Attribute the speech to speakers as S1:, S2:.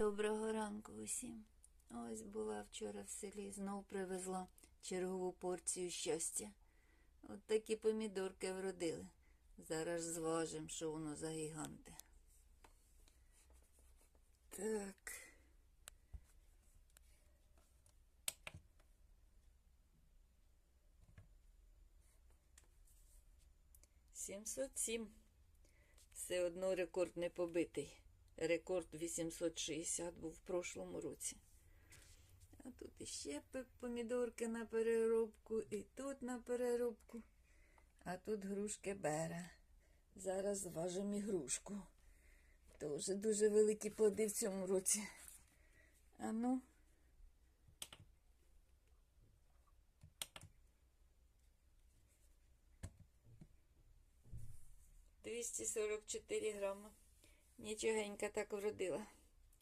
S1: Доброго ранку усім. Ось була вчора в селі, знов привезла чергову порцію щастя. От такі помідорки вродили. Зараз зважимо, що воно за гіганти. Так. Сімсот сім. Все одно рекорд не побитий. Рекорд 860 був в прошлому році. А тут іще помідорки на переробку, і тут на переробку. А тут грушки бере. Зараз зважимо і грушку. Тоже дуже великі плоди в цьому році. А ну. Двісті сорок чотири грама. Нічогенька так вродила.